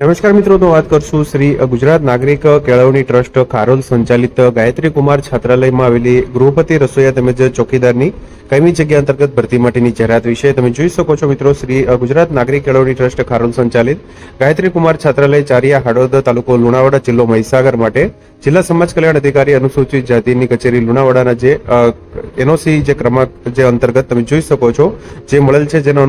નમસ્કાર મિત્રો, તો વાત કરશું શ્રી ગુજરાત નાગરિક કેળવણી ટ્રસ્ટ ખારોલ સંચાલિત ગાયત્રી કુમાર છાત્રાલયમાં આવેલી ગૃહપતિ રસોઈયા તેમજ ચોકીદારની કઈમી જગ્યા અંતર્ગત ભરતી માટેની જાહેરાત વિશે તમે જોઈ શકો છો મિત્રો, શ્રી ગુજરાત નાગરિક કેળવણી ટ્રસ્ટ ખારોલ સંચાલિત ગાયત્રી કુમાર છાત્રાલય ચારિયા હાડોદ તાલુકો લુણાવાડા જિલ્લો મહીસાગર માટે જિલ્લા સમાજ કલ્યાણ અધિકારી અનુસૂચિત જાતિની કચેરી લુણાવાડાના જે એનઓસી જે ક્રમાંક જે અંતર્ગત તમે જોઈ શકો છો, જે મળેલ છે જેનો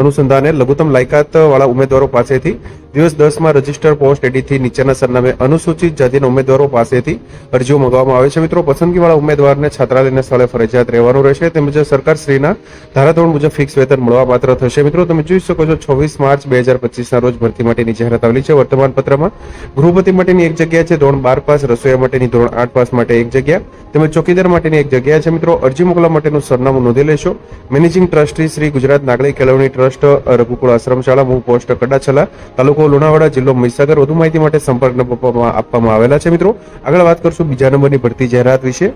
અનુસંધાને લઘુત્તમ લાયકાત વાળા ઉમેદવારો પાસેથી દિવસ દસમાં રજિસ્ટર પોસ્ટ એડીથી નીચેના સરનામે અનુસૂચિત જાતિના ઉમેદવારો પાસેથી અરજીઓ મંગાવવામાં આવે છે. મિત્રો, પસંદગીવાળા ઉમેદવારને છાત્રાલયના સ્થળે ફરજિયાત રહેવાનું રહેશે. તેમજ સરકારશ્રીના ધારાધોરણ મુજબ ફિક્સ વેતન મળવાપાત્ર થશે. મિત્રો, તમે જોઈ શકો છો, છવ્વીસ માર્ચ બે હજાર પચીસના રોજ ભરતી માટેની જાહેરાત આવેલી છે. વર્તમાન પત્રમાં ગૃહપતિ માટેની એક જગ્યા છે, ધોરણ બાર પાસ, રસોઈયા માટેની ધોરણ આઠ પાસ માટે એક જગ્યા, તેમજ ચોકીદાર માટેની એક જગ્યા છે. મિત્રો, અરજી મોકલવા માટેનું સરનામું નોંધી લેશો. મેનેજિંગ ટ્રસ્ટી શ્રી ગુજરાત નાગરિક કેળવણી ટ્રસ્ટ, રઘુકુળ આશ્રમ શાળા મૂળ પોસ્ટ કડાછલા તાલુકો લુણાવાડા જિલ્લો, મહીસાગર વધુ માહિતી માટે સંપર્ક નંબર આપવામાં આવેલા છે મિત્રો. આગળ વાત કરશું બીજા નંબરની ભરતી જાહેરાત વિશે.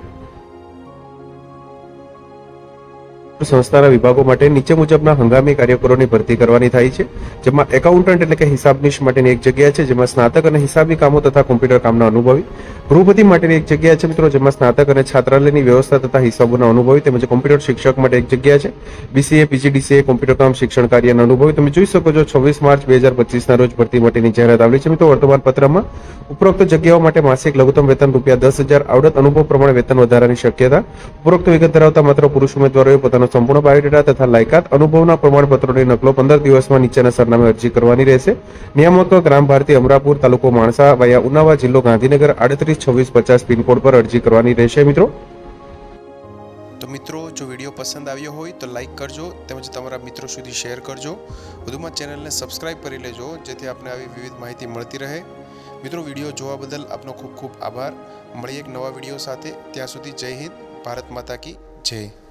સંસ્થાના વિભાગો માટે નીચે મુજબના હંગામી કાર્યકરોની ભરતી કરવાની થાય છે, જેમાં એકાઉન્ટન્ટ એટલે કે હિસાબનીશ માટેની એક જગ્યા છે, જેમાં સ્નાતક અને હિસાબી કામો તથા કોમ્પ્યુટર કામના અનુભવી ગૃહપતિ માટેની એક જગ્યા છે મિત્રો, જેમાં સ્નાતક અને છાત્રાલયની વ્યવસ્થા તથા હિસાબોના અનુભવી તેમજ કોમ્પ્યુટર શિક્ષક માટે એક જગ્યા છે. બીસીએ પીજીડીસીએ કોમ્પ્યુટર કામ શિક્ષણ કાર્યના અનુભવી. તમે જોઈ શકો છો, છવ્વીસ માર્ચ બે હજાર પચીસના રોજ ભરતી માટેની જાહેરાત આવેલી છે મિત્રો. વર્તમાન પત્રમાં ઉપરોક્ત જગ્યાઓ માટે માસિક લઘુત્તમ વેતન રૂપિયા દસ હજાર, આવડત અનુભવ પ્રમાણે વેતન વધારાની શક્યતા, ઉપરોક્ત વિગત ધરાવતા માત્ર પુરુષ ઉમેદવારોએ પોતાનો સંપૂર્ણ બાયોડેટા તથા લાયકાત, અનુભવના પ્રમાણપત્રોની નકલો પંદર દિવસમાં નીચેના સરનામે અરજી કરવાની રહેશે. નિયામક ગ્રામ ભારતી અમરાપુર તાલુકો માણસા વયા ઉનાવા જિલ્લો ગાંધીનગર આડત્રીસ, છવ્વીસ, પચાસ પિનકોડ પર અરજી કરવાની રહેશે મિત્રો. તો મિત્રો, જો વીડિયો પસંદ આવ્યો હોય તો લાઈક કરજો તેમજ તમારા મિત્રો સુધી શેર કરજો. વધુમાં ચેનલને સબસ્ક્રાઇબ કરી લેજો, જેથી આપને આવી વિવિધ માહિતી મળતી રહે. મિત્રો, વીડિયો જોવા બદલ આપનો ખૂબ ખૂબ આભાર. મળીએ એક નવા વીડિયો સાથે. ત્યાં સુધી જય હિન્દ, ભારત માતા કી જય.